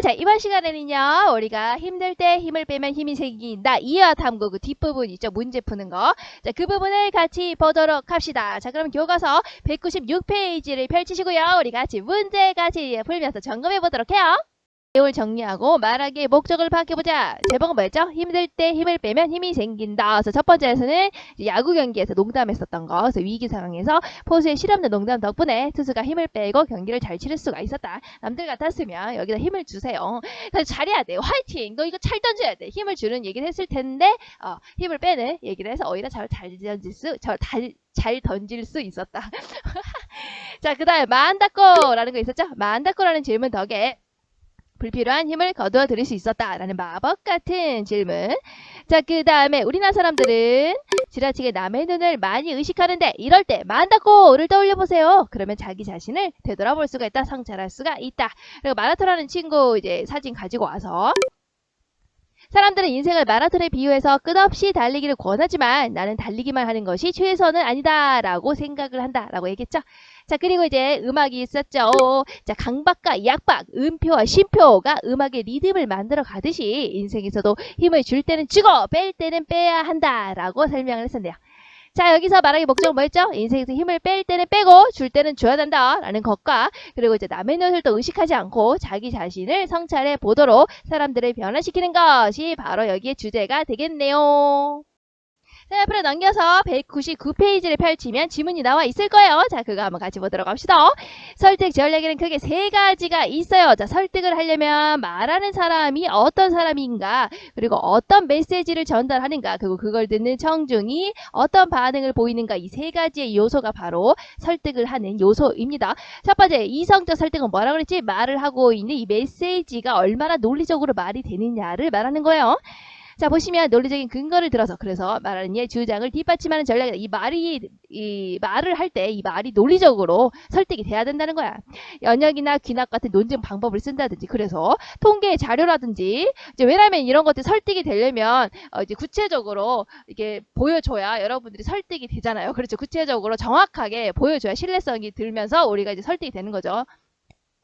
자, 이번 시간에는요, 우리가 힘들 때 힘을 빼면 힘이 생긴다. 이하 탐구 그 뒷부분 있죠? 문제 푸는 거. 자, 그 부분을 같이 보도록 합시다. 자, 그럼 교과서 196페이지를 펼치시고요. 우리 같이 문제 같이 풀면서 점검해 보도록 해요. 내용을 정리하고 말하기의 목적을 파악해보자. 제목은 뭐였죠? 힘들 때 힘을 빼면 힘이 생긴다. 그래서 첫 번째에서는 야구 경기에서 농담했었던 거. 그래서 위기 상황에서 포수의 실없는 농담 덕분에 투수가 힘을 빼고 경기를 잘 치를 수가 있었다. 남들 같았으면 여기다 힘을 주세요. 그래서 잘해야 돼. 화이팅! 너 이거 잘 던져야 돼. 힘을 주는 얘기를 했을 텐데 어, 힘을 빼는 얘기를 해서 오히려 잘, 잘 던질 수, 잘, 잘, 잘 던질 수 있었다. 자, 그 다음에 마한다꼬라는 거 있었죠? 마한다꼬라는 질문 덕에 불필요한 힘을 거두어 들일 수 있었다라는 마법 같은 질문. 자, 그 다음에 우리나라 사람들은 지나치게 남의 눈을 많이 의식하는데 이럴 때 만다고를 떠올려 보세요. 그러면 자기 자신을 되돌아볼 수가 있다, 성찰할 수가 있다. 그리고 마라톤하는 친구 이제 사진 가지고 와서 사람들은 인생을 마라톤에 비유해서 끝없이 달리기를 권하지만 나는 달리기만 하는 것이 최선은 아니다 라고 생각을 한다 라고 얘기했죠. 자 그리고 이제 음악이 있었죠. 자 강박과 약박, 음표와 심표가 음악의 리듬을 만들어 가듯이 인생에서도 힘을 줄 때는 주고 뺄 때는 빼야 한다라고 설명을 했었네요. 자 여기서 말하기 목적은 뭐였죠? 인생에서 힘을 뺄 때는 빼고 줄 때는 줘야 된다라는 것과 그리고 이제 남의 눈을 또 의식하지 않고 자기 자신을 성찰해 보도록 사람들을 변화시키는 것이 바로 여기에 주제가 되겠네요. 자, 앞으로 넘겨서 199페이지를 펼치면 지문이 나와 있을 거예요. 자, 그거 한번 같이 보도록 합시다. 설득 전략에는 크게 세 가지가 있어요. 자, 설득을 하려면 말하는 사람이 어떤 사람인가, 그리고 어떤 메시지를 전달하는가, 그리고 그걸 듣는 청중이 어떤 반응을 보이는가, 이 세 가지의 요소가 바로 설득을 하는 요소입니다. 첫 번째, 이성적 설득은 뭐라 그랬지? 말을 하고 있는 이 메시지가 얼마나 논리적으로 말이 되느냐를 말하는 거예요. 자 보시면 논리적인 근거를 들어서 그래서 말하는 이의 주장을 뒷받침하는 전략이다. 이 말이 이 말을 할 때 이 말이 논리적으로 설득이 돼야 된다는 거야. 연역이나 귀납 같은 논증 방법을 쓴다든지 그래서 통계 자료라든지 이제 왜냐면 이런 것들 설득이 되려면 어 이제 구체적으로 이게 보여줘야 여러분들이 설득이 되잖아요. 그렇죠. 구체적으로 정확하게 보여줘야 신뢰성이 들면서 우리가 이제 설득이 되는 거죠.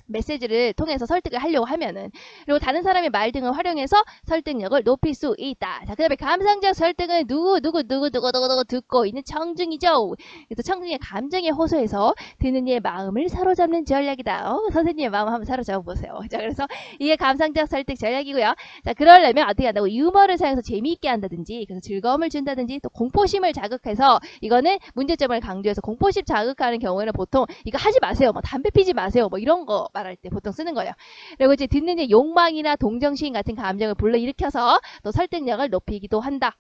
메시지를 통해서 설득을 하려고 하면은 그리고 다른 사람의 말 등을 활용해서 설득력을 높일 수 있다. 자, 그다음에 감상적 설득은 누구 누구 누구 누구 누구 누구 듣고 있는 청중이죠. 그래서 청중의 감정에 호소해서 듣는 이의 마음을 사로잡는 전략이다. 어, 선생님의 마음 한번 사로잡아 보세요. 자, 그래서 이게 감상적 설득 전략이고요. 자, 그러려면 어떻게 한다고 유머를 사용해서 재미있게 한다든지 그래서 즐거움을 준다든지 또 공포심을 자극해서 이거는 문제점을 강조해서 공포심 자극하는 경우에는 보통 이거 하지 마세요. 뭐 담배 피지 마세요. 뭐 이런 거 말할 때 보통 쓰는 거예요. 그리고 이제 듣는 욕망이나 동정심 같은 감정을 불러일으켜서 또 설득력을 높이기도 한다.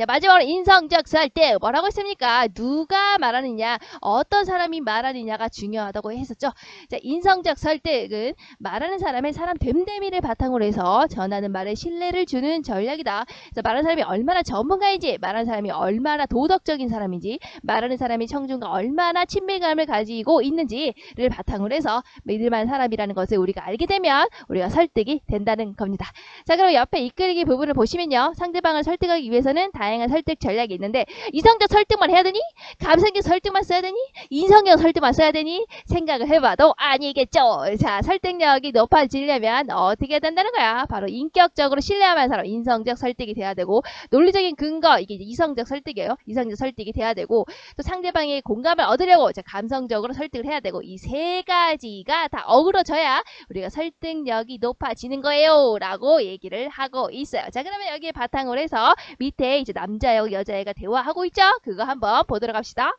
자, 마지막으로 인성적 설득. 뭐라고 했습니까? 누가 말하느냐, 어떤 사람이 말하느냐가 중요하다고 했었죠. 자, 인성적 설득은 말하는 사람의 사람 됨됨이를 바탕으로 해서 전하는 말에 신뢰를 주는 전략이다. 그래서 말하는 사람이 얼마나 전문가인지, 말하는 사람이 얼마나 도덕적인 사람인지, 말하는 사람이 청중과 얼마나 친밀감을 가지고 있는지를 바탕으로 해서 믿을만한 사람이라는 것을 우리가 알게 되면 우리가 설득이 된다는 겁니다. 자, 그럼 옆에 이끌기 부분을 보시면요. 상대방을 설득하기 위해서는 다양한 설득 전략이 있는데 이성적 설득만 해야 되니? 감성적 설득만 써야 되니? 인성적 설득만 써야 되니? 생각을 해봐도 아니겠죠. 자, 설득력이 높아지려면 어떻게 해야 된다는 거야? 바로 인격적으로 신뢰하는 사람, 인성적 설득이 돼야 되고 논리적인 근거, 이게 이성적 설득이에요. 이성적 설득이 돼야 되고 또 상대방의 공감을 얻으려고 자, 감성적으로 설득을 해야 되고 이 세 가지가 다 어우러져야 우리가 설득력이 높아지는 거예요. 라고 얘기를 하고 있어요. 자, 그러면 여기에 바탕으로 해서 밑에 이제 남자역, 여자애가 대화하고 있죠? 그거 한번 보도록 합시다.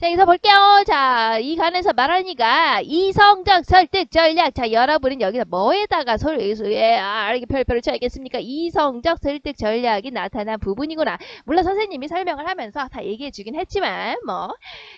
자, 여기서 볼게요. 자, 이 간에서 말하니까 이성적 설득 전략. 자, 여러분은 여기서 뭐에다가 소리에 아, 이렇게 별표를 쳐야겠습니까? 이성적 설득 전략이 나타난 부분이구나. 물론 선생님이 설명을 하면서 다 얘기해 주긴 했지만 뭐.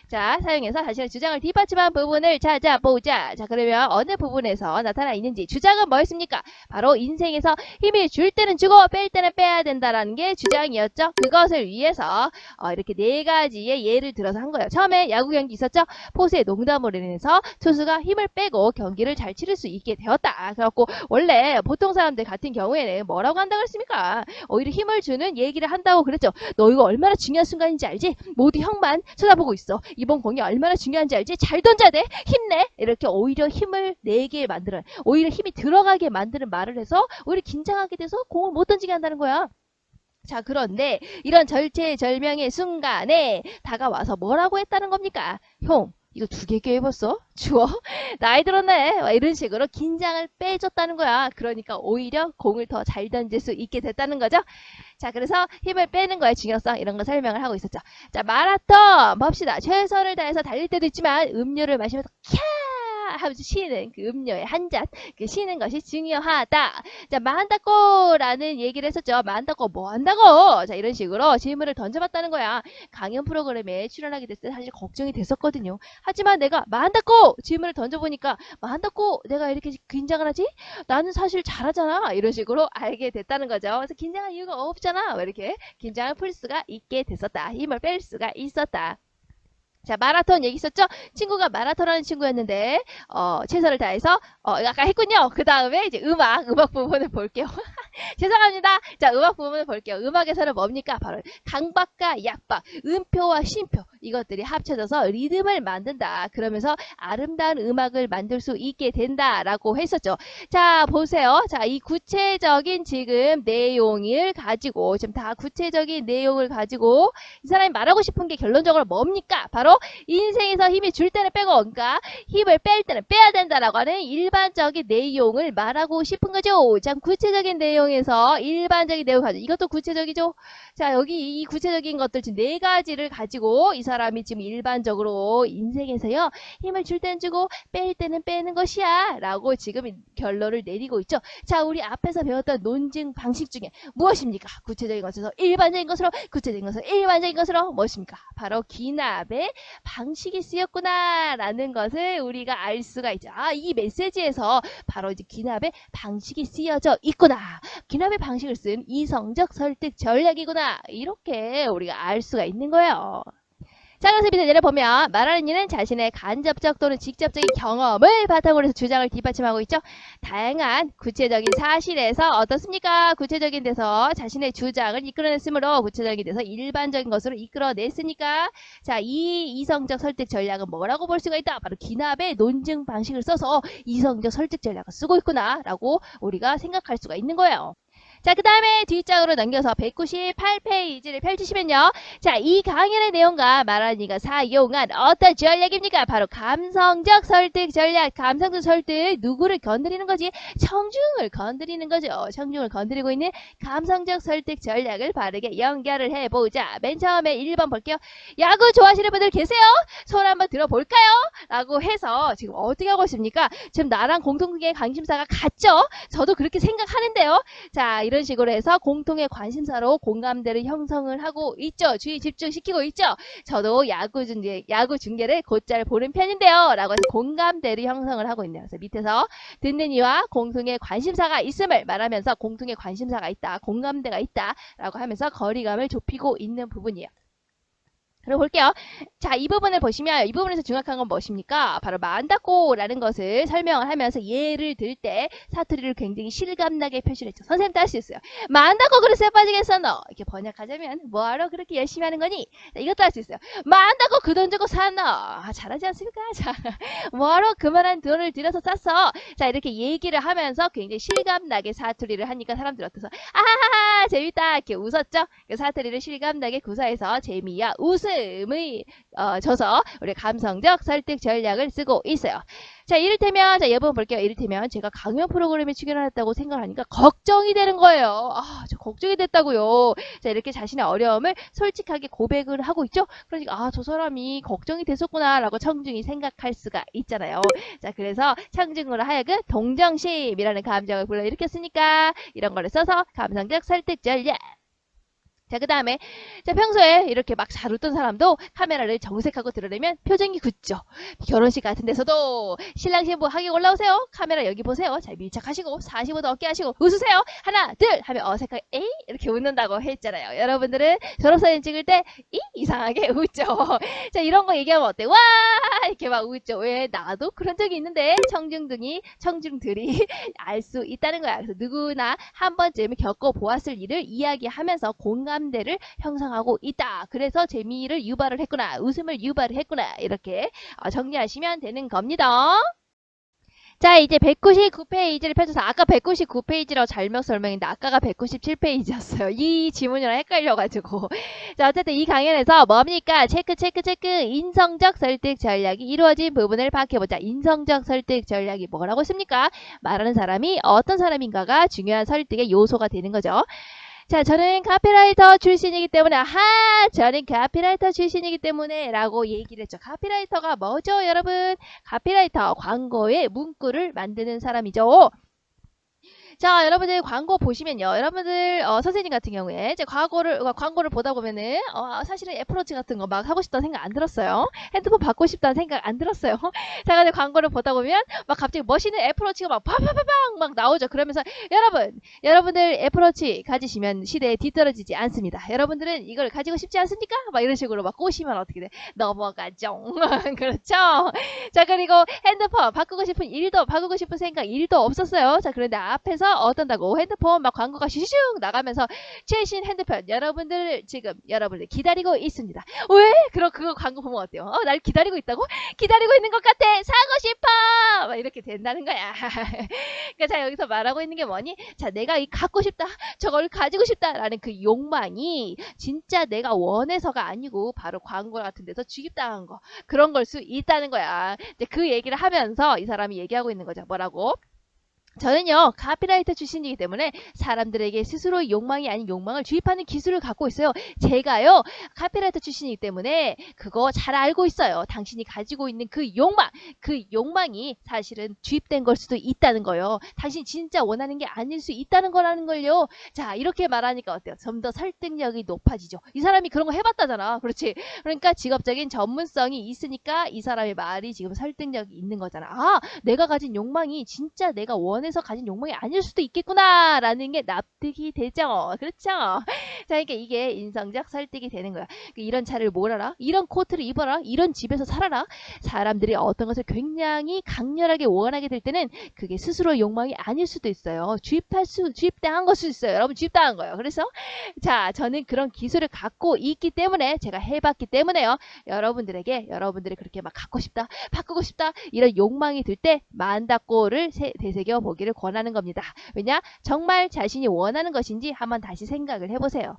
자, 사용해서 자신의 주장을 뒷받침한 부분을 찾아보자. 자, 그러면 어느 부분에서 나타나 있는지 주장은 뭐였습니까? 바로 인생에서 힘을 줄 때는 주고 뺄 때는 빼야 된다라는 게 주장이었죠. 그것을 위해서 어, 이렇게 네 가지의 예를 들어서 한 거예요. 처음 에 처음에 야구 경기 있었죠? 포수의 농담으로 인해서 투수가 힘을 빼고 경기를 잘 치를 수 있게 되었다. 그래갖고 원래 보통 사람들 같은 경우에는 뭐라고 한다고 했습니까? 오히려 힘을 주는 얘기를 한다고 그랬죠. 너 이거 얼마나 중요한 순간인지 알지? 모두 형만 쳐다보고 있어. 이번 공이 얼마나 중요한지 알지? 잘 던져야 돼. 힘내. 이렇게 오히려 힘을 내게 만드는, 오히려 힘이 들어가게 만드는 말을 해서 오히려 긴장하게 돼서 공을 못 던지게 한다는 거야. 자, 그런데 이런 절체절명의 순간에 다가와서 뭐라고 했다는 겁니까? 형, 이거 두 개 깨입었어? 주워? 나이 들었네. 막 이런 식으로 긴장을 빼줬다는 거야. 그러니까 오히려 공을 더 잘 던질 수 있게 됐다는 거죠. 자, 그래서 힘을 빼는 거의 중요성 이런 거 설명을 하고 있었죠. 자, 마라톤 봅시다. 최선을 다해서 달릴 때도 있지만 음료를 마시면서 캬 하면서 쉬는 그 음료의 한 잔, 그 쉬는 것이 중요하다. 자, 뭐 한다고라는 얘기를 했었죠. 뭐 한다고 뭐 한다고? 자, 이런 식으로 질문을 던져봤다는 거야. 강연 프로그램에 출연하게 됐을 때 사실 걱정이 됐었거든요. 하지만 내가 뭐 한다고 질문을 던져보니까 뭐 한다고 내가 이렇게 긴장을 하지? 나는 사실 잘하잖아. 이런 식으로 알게 됐다는 거죠. 그래서 긴장할 이유가 없잖아. 뭐 이렇게 긴장을 풀 수가 있게 됐었다. 힘을 뺄 수가 있었다. 자, 마라톤 얘기 있었죠? 친구가 마라톤 하는 친구였는데, 어, 최선을 다해서, 어, 아까 했군요. 그 다음에 이제 음악, 음악 부분을 볼게요. 죄송합니다. 자, 음악 부분을 볼게요. 음악에서는 뭡니까? 바로 강박과 약박, 음표와 쉼표, 이것들이 합쳐져서 리듬을 만든다. 그러면서 아름다운 음악을 만들 수 있게 된다라고 했었죠. 자, 보세요. 자, 이 구체적인 지금 내용을 가지고, 지금 다 구체적인 내용을 가지고, 이 사람이 말하고 싶은 게 결론적으로 뭡니까? 바로 인생에서 힘이 줄 때는 빼고, 그러니까 힘을 뺄 때는 빼야 된다라고 하는 일반적인 내용을 말하고 싶은 거죠. 자, 구체적인 내용에서 일반적인 내용 가지고, 이것도 구체적이죠. 자, 여기 이 구체적인 것들 지금 네 가지를 가지고 이 사람이 지금 일반적으로 인생에서요, 힘을 줄 때는 주고, 뺄 때는 빼는 것이야. 라고 지금 결론을 내리고 있죠. 자, 우리 앞에서 배웠던 논증 방식 중에 무엇입니까? 구체적인 것에서 일반적인 것으로, 구체적인 것으로 일반적인 것으로 무엇입니까? 바로 기납의 방식이 쓰였구나. 라는 것을 우리가 알 수가 있죠. 아, 이 메시지에서 바로 이제 기납의 방식이 쓰여져 있구나. 기납의 방식을 쓴 이성적 설득 전략이구나. 이렇게 우리가 알 수가 있는 거예요. 자, 그래서 밑에 내려보면 말하는 이는 자신의 간접적 또는 직접적인 경험을 바탕으로 해서 주장을 뒷받침하고 있죠. 다양한 구체적인 사실에서 어떻습니까? 구체적인 데서 자신의 주장을 이끌어냈으므로 구체적인 데서 일반적인 것으로 이끌어냈으니까 자, 이 이성적 설득 전략은 뭐라고 볼 수가 있다? 바로 기납의 논증 방식을 써서 이성적 설득 전략을 쓰고 있구나 라고 우리가 생각할 수가 있는 거예요. 자, 그 다음에 뒷장으로 넘겨서 198페이지를 펼치시면요. 자, 이 강연의 내용과 말하니가 사용한 어떤 전략입니까? 바로 감성적 설득 전략, 감성적 설득, 누구를 건드리는 거지? 청중을 건드리는 거죠. 청중을 건드리고 있는 감성적 설득 전략을 바르게 연결을 해보자. 맨 처음에 1번 볼게요. 야구 좋아하시는 분들 계세요? 손 한번 들어볼까요? 라고 해서 지금 어떻게 하고 있습니까? 지금 나랑 공통의 관심사가 같죠? 저도 그렇게 생각하는데요. 자, 이런 식으로 해서 공통의 관심사로 공감대를 형성을 하고 있죠. 주의 집중시키고 있죠. 저도 야구 중계, 야구 중계를 곧잘 보는 편인데요. 라고 해서 공감대를 형성을 하고 있네요. 그래서 밑에서 듣는 이와 공통의 관심사가 있음을 말하면서 공통의 관심사가 있다, 공감대가 있다, 라고 하면서 거리감을 좁히고 있는 부분이에요. 그럼 볼게요. 자, 이 부분을 보시면 이 부분에서 중요한 건 무엇입니까? 바로 만다고라는 것을 설명을 하면서 예를 들 때 사투리를 굉장히 실감나게 표시를 했죠. 선생님도 할 수 있어요. 만다고 그릇에 빠지겠어 너. 이렇게 번역하자면 뭐하러 그렇게 열심히 하는 거니? 자, 이것도 할 수 있어요. 만다고 그 돈 주고 사너. 아, 잘하지 않습니까? 자, 뭐하러 그만한 돈을 들여서 쌌어? 자, 이렇게 얘기를 하면서 굉장히 실감나게 사투리를 하니까 사람들 어때서 아하하 재밌다 이렇게 웃었죠? 그 사투리를 실감나게 구사해서 재미와 웃음 의 어, 줘서 우리 감성적 설득 전략을 쓰고 있어요. 자, 이를테면, 자, 예번 볼게요. 이를테면, 제가 강연 프로그램에 출연했다고 생각을 하니까 걱정이 되는 거예요. 아, 저 걱정이 됐다고요. 자, 이렇게 자신의 어려움을 솔직하게 고백을 하고 있죠? 그러니까, 아, 저 사람이 걱정이 됐었구나라고 청중이 생각할 수가 있잖아요. 자, 그래서 청중으로 하여금 동정심이라는 감정을 불러일으켰으니까, 이런 거를 써서 감성적 설득 전략. 자, 그 다음에, 자, 평소에 이렇게 막 잘 웃던 사람도 카메라를 정색하고 드러내면 표정이 굳죠. 결혼식 같은 데서도 신랑 신부 하객 올라오세요. 카메라 여기 보세요. 자, 밀착하시고 45도 어깨 하시고 웃으세요. 하나, 둘 하면 어색하게 에이 이렇게 웃는다고 했잖아요. 여러분들은 졸업사진 찍을 때 이 이상하게 웃죠. 자, 이런 거 얘기하면 어때? 와 이렇게 막 웃죠. 왜 나도 그런 적이 있는데 청중등이 청중들이 알 수 있다는 거야. 그래서 누구나 한 번쯤 겪어 보았을 일을 이야기하면서 공감 대를 형성하고 있다. 그래서 재미를 유발을 했구나. 웃음을 유발을 했구나. 이렇게 어, 정리하시면 되는 겁니다. 자, 이제 199페이지를 펼쳐서 아까 199페이지라고 잘못 설명했는데 아까가 197페이지였어요. 이 지문이랑 헷갈려가지고. 자, 어쨌든 이 강연에서 뭡니까? 체크, 체크, 체크. 인성적 설득 전략이 이루어진 부분을 파악해보자. 인성적 설득 전략이 뭐라고 했습니까? 말하는 사람이 어떤 사람인가가 중요한 설득의 요소가 되는 거죠. 자, 저는 카피라이터 출신이기 때문에, 아하! 저는 카피라이터 출신이기 때문에, 라고 얘기를 했죠. 카피라이터가 뭐죠, 여러분? 카피라이터, 광고의 문구를 만드는 사람이죠. 자, 여러분들 광고 보시면요. 여러분들 어, 선생님 같은 경우에 이제 광고를 어, 광고를 보다 보면은 어, 사실은 애플워치 같은 거 막 하고 싶다는 생각 안 들었어요. 핸드폰 받고 싶다는 생각 안 들었어요. 자, 근데 광고를 보다 보면 막 갑자기 멋있는 애플워치가 막 파파파빵 막 나오죠. 그러면서 여러분, 여러분들 애플워치 가지시면 시대에 뒤떨어지지 않습니다. 여러분들은 이걸 가지고 싶지 않습니까? 막 이런 식으로 막 꼬시면 어떻게 돼? 넘어가죠. 그렇죠? 자, 그리고 핸드폰 바꾸고 싶은 일도 바꾸고 싶은 생각 일도 없었어요. 자, 그런데 앞에서 어떤다고 핸드폰 막 광고가 슈슈 나가면서 최신 핸드폰 여러분들 지금 여러분들 기다리고 있습니다. 왜? 그럼 그거 광고 보면 어때요? 어, 날 기다리고 있다고? 기다리고 있는 것 같아. 사고 싶어. 막 이렇게 된다는 거야. 그러니까 자 여기서 말하고 있는 게 뭐니? 자 내가 이 갖고 싶다. 저걸 가지고 싶다라는 그 욕망이 진짜 내가 원해서가 아니고 바로 광고 같은 데서 주입당한 거 그런 걸 수 있다는 거야. 이제 그 얘기를 하면서 이 사람이 얘기하고 있는 거죠. 뭐라고? 저는요, 카피라이터 출신이기 때문에 사람들에게 스스로 욕망이 아닌 욕망을 주입하는 기술을 갖고 있어요. 제가요, 카피라이터 출신이기 때문에 그거 잘 알고 있어요. 당신이 가지고 있는 그 욕망, 그 욕망이 사실은 주입된 걸 수도 있다는 거요. 당신이 진짜 원하는 게 아닐 수 있다는 거라는 걸요. 자, 이렇게 말하니까 어때요? 좀 더 설득력이 높아지죠. 이 사람이 그런 거 해봤다잖아. 그렇지? 그러니까 직업적인 전문성이 있으니까 이 사람의 말이 지금 설득력이 있는 거잖아. 아, 내가 가진 욕망이 진짜 내가 원 해서 가진 욕망이 아닐 수도 있겠구나라는 게 납득이 되죠. 그렇죠? 자, 그러니까 이게 인성적 설득이 되는 거야. 그 이런 차를 몰아라, 이런 코트를 입어라, 이런 집에서 살아라. 사람들이 어떤 것을 굉장히 강렬하게 원하게 될 때는 그게 스스로 욕망이 아닐 수도 있어요. 주입할 수, 주입당한 걸 수도 있어요. 여러분 주입당한 거예요. 그래서 자, 저는 그런 기술을 갖고 있기 때문에 제가 해봤기 때문에요. 여러분들에게 여러분들이 그렇게 막 갖고 싶다, 바꾸고 싶다 이런 욕망이 들 때 만다꼬를 되새겨 보 기를 권하는 겁니다. 왜냐? 정말 자신이 원하는 것인지 한번 다시 생각을 해보세요.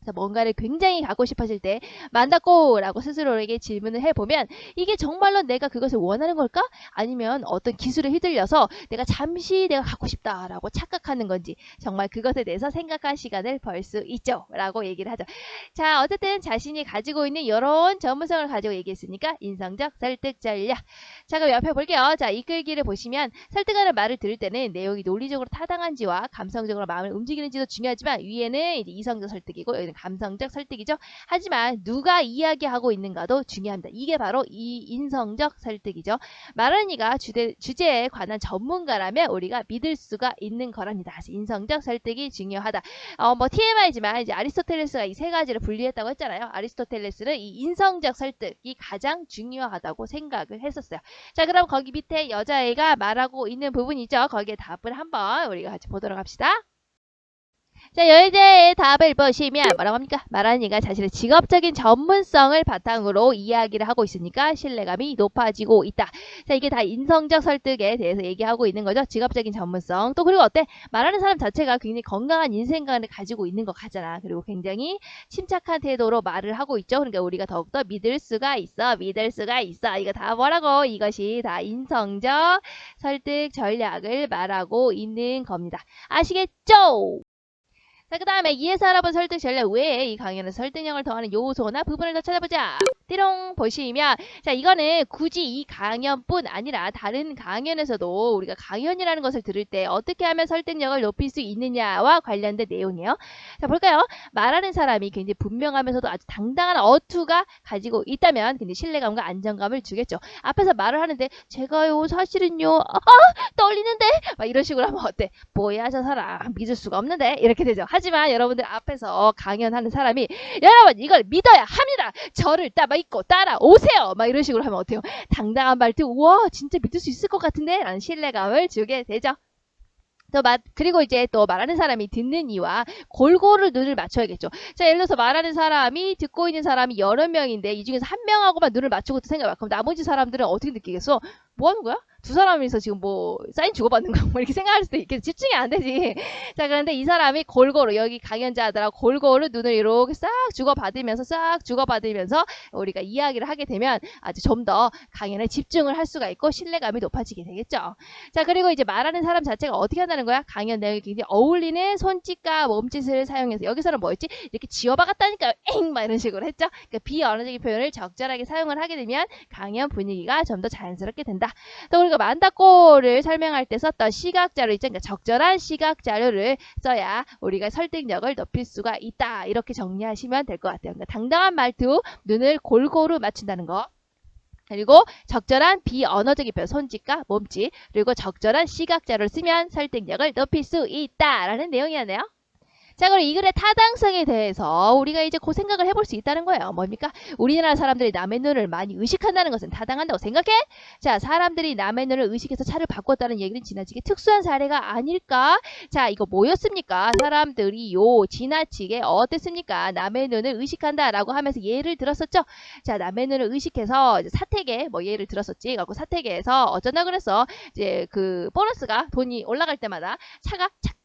그래서 뭔가를 굉장히 갖고 싶어질 때 만다꼬라고 스스로에게 질문을 해보면 이게 정말로 내가 그것을 원하는 걸까? 아니면 어떤 기술에 휘둘려서 내가 잠시 내가 갖고 싶다라고 착각하는 건지 정말 그것에 대해서 생각할 시간을 벌 수 있죠? 라고 얘기를 하죠. 자 어쨌든 자신이 가지고 있는 이런 전문성을 가지고 얘기했으니까 인성적 설득 전략. 자 그럼 옆에 볼게요. 자 이끌기를 보시면 설득하는 말을 들을 때는 내용이 논리적으로 타당한지와 감성적으로 마음을 움직이는지도 중요하지만 위에는 이제 이성적 설득이고 여기 는 감성적 설득이죠. 하지만 누가 이야기하고 있는가도 중요합니다. 이게 바로 이 인성적 설득이죠. 말하는 이가 주제, 주제에 관한 전문가라면 우리가 믿을 수가 있는 거랍니다. 인성적 설득이 중요하다. 어, 뭐 TMI지만 이제 아리스토텔레스가 이 세 가지를 분리했다고 했잖아요. 아리스토텔레스는 이 인성적 설득이 가장 중요하다고 생각을 했었어요. 자, 그럼 거기 밑에 여자애가 말하고 있는 부분이죠. 거기에 답을 한번 우리가 같이 보도록 합시다. 자, 여자의 답을 보시면 뭐라고 합니까? 말하는 이가 자신의 직업적인 전문성을 바탕으로 이야기를 하고 있으니까 신뢰감이 높아지고 있다. 자, 이게 다 인성적 설득에 대해서 얘기하고 있는 거죠. 직업적인 전문성. 또 그리고 어때? 말하는 사람 자체가 굉장히 건강한 인생관을 가지고 있는 것 같잖아. 그리고 굉장히 침착한 태도로 말을 하고 있죠. 그러니까 우리가 더욱더 믿을 수가 있어. 믿을 수가 있어. 이거 다 뭐라고? 이것이 다 인성적 설득 전략을 말하고 있는 겁니다. 아시겠죠? 자, 그 다음에 이해서 알아본 설득 전략 외에 이 강연은 설득력을 더하는 요소나 부분을 더 찾아보자. 띠롱 보시면 자 이거는 굳이 이 강연뿐 아니라 다른 강연에서도 우리가 강연이라는 것을 들을 때 어떻게 하면 설득력을 높일 수 있느냐와 관련된 내용이에요. 자 볼까요? 말하는 사람이 굉장히 분명하면서도 아주 당당한 어투가 가지고 있다면 굉장히 신뢰감과 안정감을 주겠죠. 앞에서 말을 하는데 제가요 사실은요 아 떨리는데 막 이런 식으로 하면 어때? 뭐야 저 사람 믿을 수가 없는데 이렇게 되죠. 하지만 여러분들 앞에서 강연하는 사람이 여러분 이걸 믿어야 합니다. 저를 따 믿고 따라오세요. 막 이런 식으로 하면 어때요? 당당한 말투 우와 진짜 믿을 수 있을 것 같은데 라는 신뢰감을 주게 되죠. 또 마, 그리고 이제 또 말하는 사람이 듣는 이와 골고루 눈을 맞춰야겠죠. 자, 예를 들어서 말하는 사람이 듣고 있는 사람이 여러 명인데 이 중에서 한 명하고만 눈을 맞추고 생각해봐. 그럼 나머지 사람들은 어떻게 느끼겠어? 뭐 하는 거야? 두 사람이서 지금 뭐 사인 주고받는 거 뭐 이렇게 생각할 수도 있겠지. 집중이 안 되지. 자, 그런데 이 사람이 골고루 여기 강연자들하고 골고루 눈을 이렇게 싹 주고받으면서 싹 주고받으면서 우리가 이야기를 하게 되면 아주 좀 더 강연에 집중을 할 수가 있고 신뢰감이 높아지게 되겠죠. 자, 그리고 이제 말하는 사람 자체가 어떻게 한다는 거야? 강연 내용이 굉장히 어울리는 손짓과 몸짓을 사용해서 여기서는 뭐였지? 이렇게 지어박았다니까요. 엥! 막 이런 식으로 했죠. 그러니까 비언어적인 표현을 적절하게 사용을 하게 되면 강연 분위기가 좀 더 자연스럽게 된다. 또 우리가 만다꼬를 설명할 때 썼던 시각 자료 있죠. 그러니까 적절한 시각 자료를 써야 우리가 설득력을 높일 수가 있다. 이렇게 정리하시면 될 것 같아요. 그러니까 당당한 말투, 눈을 골고루 맞춘다는 거. 그리고 적절한 비언어적인 표현, 손짓과 몸짓, 그리고 적절한 시각 자료를 쓰면 설득력을 높일 수 있다라는 내용이었네요. 자, 그럼 이 글의 타당성에 대해서 우리가 이제 그 생각을 해볼 수 있다는 거예요. 뭡니까? 우리나라 사람들이 남의 눈을 많이 의식한다는 것은 타당한다고 생각해? 자, 사람들이 남의 눈을 의식해서 차를 바꿨다는 얘기는 지나치게 특수한 사례가 아닐까? 자, 이거 뭐였습니까? 사람들이 요 지나치게 어땠습니까? 남의 눈을 의식한다라고 하면서 예를 들었었죠. 자, 남의 눈을 의식해서 사택에 뭐 예를 들었었지. 갖고 사택에서 어쩐다 그랬어. 이제 그 보너스가 돈이 올라갈 때마다 차가 착착착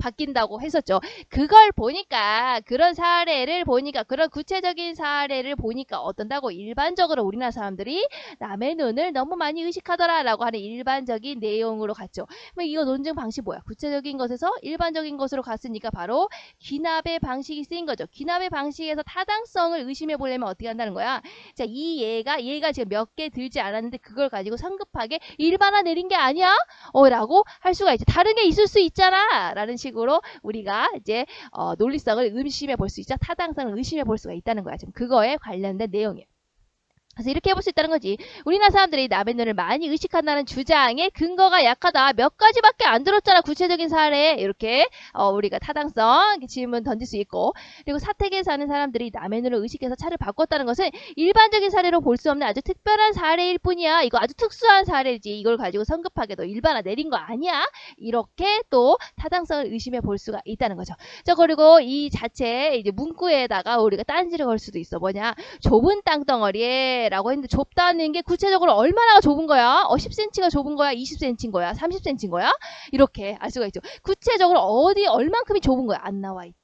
바뀐다고 했었죠. 그걸 보니까 그런 사례를 보니까 그런 구체적인 사례를 보니까 어떤다고 일반적으로 우리나라 사람들이 남의 눈을 너무 많이 의식하더라라고 하는 일반적인 내용으로 갔죠. 그럼 이거 논증 방식 뭐야? 구체적인 것에서 일반적인 것으로 갔으니까 바로 귀납의 방식이 쓰인 거죠. 귀납의 방식에서 타당성을 의심해 보려면 어떻게 한다는 거야? 자, 이 예가 얘가 지금 몇 개 들지 않았는데 그걸 가지고 성급하게 일반화 내린 게 아니야? 어라고 할 수가 있죠. 다른 게 있을 수 있잖아라는 식 으로 우리가 이제 어, 논리성을 의심해 볼 수 있죠. 타당성을 의심해 볼 수가 있다는 거야. 지금 그거에 관련된 내용이에요. 그래서 이렇게 해볼 수 있다는 거지. 우리나라 사람들이 남의 눈을 많이 의식한다는 주장에 근거가 약하다. 몇 가지밖에 안 들었잖아. 구체적인 사례. 이렇게 어, 우리가 타당성 질문 던질 수 있고. 그리고 사택에 사는 사람들이 남의 눈을 의식해서 차를 바꿨다는 것은 일반적인 사례로 볼 수 없는 아주 특별한 사례일 뿐이야. 이거 아주 특수한 사례지. 이걸 가지고 성급하게 너 일반화 내린 거 아니야. 이렇게 또 타당성을 의심해 볼 수가 있다는 거죠. 자 그리고 이 자체 이제 문구에다가 우리가 딴지를 걸 수도 있어. 뭐냐? 좁은 땅덩어리에 라고 했는데 좁다는 게 구체적으로 얼마나 좁은 거야? 어 10cm가 좁은 거야? 20cm인 거야? 30cm인 거야? 이렇게 알 수가 있죠. 구체적으로 어디 얼만큼이 좁은 거야? 안 나와 있죠.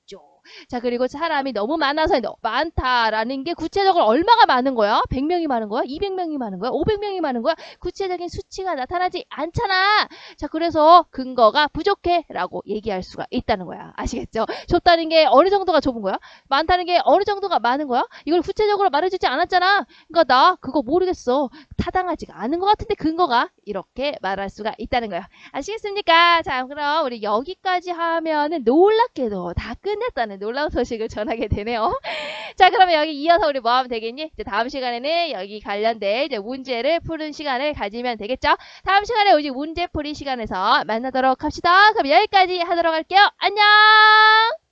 자 그리고 사람이 너무 많아서 너- 많다라는 게 구체적으로 얼마가 많은 거야? 100명이 많은 거야? 200명이 많은 거야? 500명이 많은 거야? 구체적인 수치가 나타나지 않잖아. 자 그래서 근거가 부족해라고 얘기할 수가 있다는 거야. 아시겠죠? 좁다는 게 어느 정도가 좁은 거야? 많다는 게 어느 정도가 많은 거야? 이걸 구체적으로 말해주지 않았잖아. 그러니까 나 그거 모르겠어. 타당하지가 않은 것 같은데 근거가 이렇게 말할 수가 있다는 거야. 아시겠습니까? 자 그럼 우리 여기까지 하면은 놀랍게도 다 끝냈다는 놀라운 소식을 전하게 되네요. 자 그러면 여기 이어서 우리 뭐 하면 되겠니? 이제 다음 시간에는 여기 관련된 이제 문제를 푸는 시간을 가지면 되겠죠? 다음 시간에 우리 문제풀이 시간에서 만나도록 합시다. 그럼 여기까지 하도록 할게요. 안녕!